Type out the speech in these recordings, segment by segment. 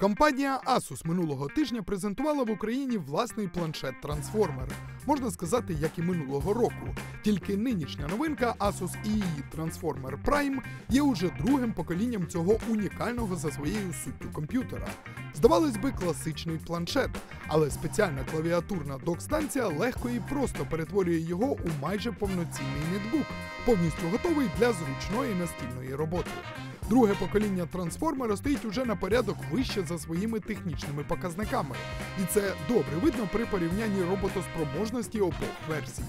Компанія Asus минулого тижня презентувала в Україні власний планшет Трансформер. Можна сказати, як і минулого року. Тільки нинішня новинка Asus EE Transformer Prime є уже другим поколінням цього унікального за своєю суттю комп'ютера. Здавалось би, класичний планшет, але спеціальна клавіатурна док-станція легко і просто перетворює його у майже повноцінний нетбук, повністю готовий для зручної настільної роботи. Друге покоління трансформера стоїть уже на порядок вище за своїми технічними показниками, і це добре видно при порівнянні роботоспроможності обох версій.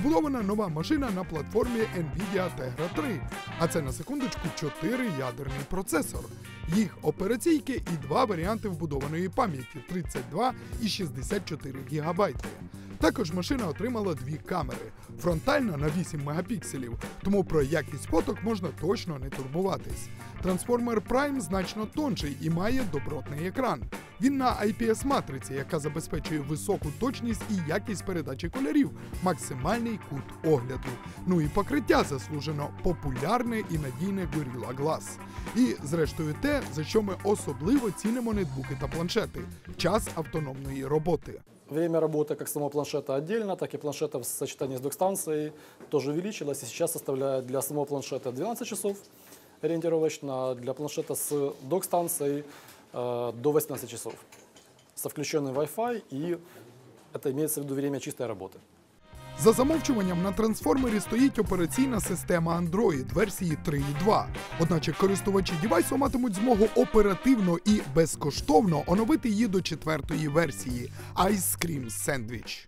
Збудована нова машина на платформі Nvidia Tegra 3, а це на секундочку 4-ядерний процесор. Їх операційки і два варіанти вбудованої пам'яті 32 і 64 ГБ. Також машина отримала дві камери. Фронтальна на 8 мегапікселів, тому про якість фоток можна точно не турбуватись. Трансформер Prime значно тонший і має добротний екран. Він на IPS-матриці, яка забезпечує високу точність і якість передачі кольорів, максимальний кут огляду. Ну і покриття заслужено популярне і надійне Gorilla Glass. І, зрештою, те, за що ми особливо цінимо нетбуки та планшети час автономної роботи. Время работы как самого планшета отдельно, так и планшета в сочетании с док-станцией тоже увеличилось и сейчас составляет для самого планшета 12 часов ориентировочно, для планшета с док-станцией э, до 18 часов со включенным Wi-Fi и это имеется в виду время чистой работы. За замовчуванням на трансформері стоїть операційна система Android версії 3.2. Одначе користувачі дівайсу матимуть змогу оперативно і безкоштовно оновити її до четвертої версії Ice Cream Sandwich.